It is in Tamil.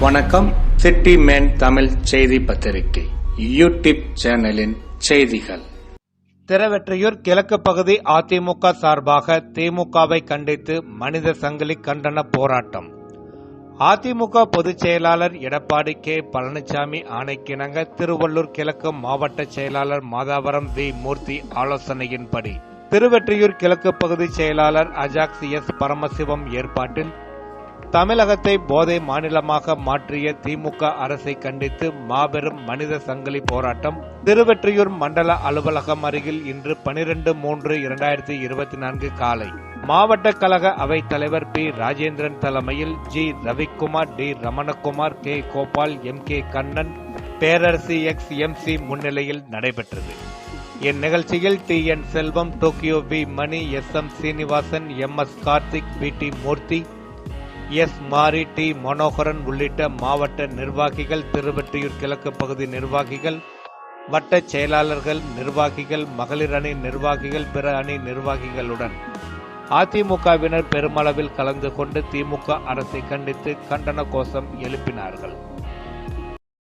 வணக்கம். சிட்டி மேன் தமிழ் செய்தி பத்திரிகை. யூடியூப் சேனலின் செய்திகள். திருவெற்றியூர் கிழக்கு பகுதி அதிமுக சார்பாக திமுகவை கண்டித்து மனித சங்கிலி கண்டன போராட்டம். அதிமுக பொதுச் செயலாளர் எடப்பாடி கே. பழனிசாமி ஆணைக்கிணங்க திருவள்ளூர் கிழக்கு மாவட்ட செயலாளர் மாதாவரம் வி. மூர்த்தி ஆலோசனையின்படி. திருவெற்றியூர் கிழக்கு பகுதி செயலாளர் அஜாக்ஸ் எஸ். பரமசிவம் ஏற்பாட்டில் தமிழகத்தை போதை மாநிலமாக மாற்றிய திமுக அரசை கண்டித்து மாபெரும் மனித சங்கிலி போராட்டம். திருவெற்றியூர் மண்டல அலுவலகம் அருகில் இன்று பனிரெண்டு மூன்று இரண்டாயிரத்தி இருபத்தி நான்கு காலை மாவட்ட கழக அவைத் தலைவர் பி. ராஜேந்திரன் தலைமையில் G. Ravikumar D. Ramanakumar K. Gopal M. K. Kannan Perarasi ex. M. C. முன்னிலையில் நடைபெற்றது. இந்நிகழ்ச்சியில் D. N. Selvam Tokyo V. Mani S. M. Srinivasan M. S. Karthik P. D. Moorthy S. Mari D. Manoharan உள்ளிட்ட மாவட்ட நிர்வாகிகள் திருவெற்றியூர் கிழக்கு பகுதி நிர்வாகிகள் வட்ட செயலாளர்கள் நிர்வாகிகள் மகளிர் அணி நிர்வாகிகள் பிற அணி நிர்வாகிகளுடன் அதிமுகவினர் பெருமளவில் கலந்து கொண்டு திமுக அரசை கண்டித்து கண்டன கோஷம் எழுப்பினார்கள்.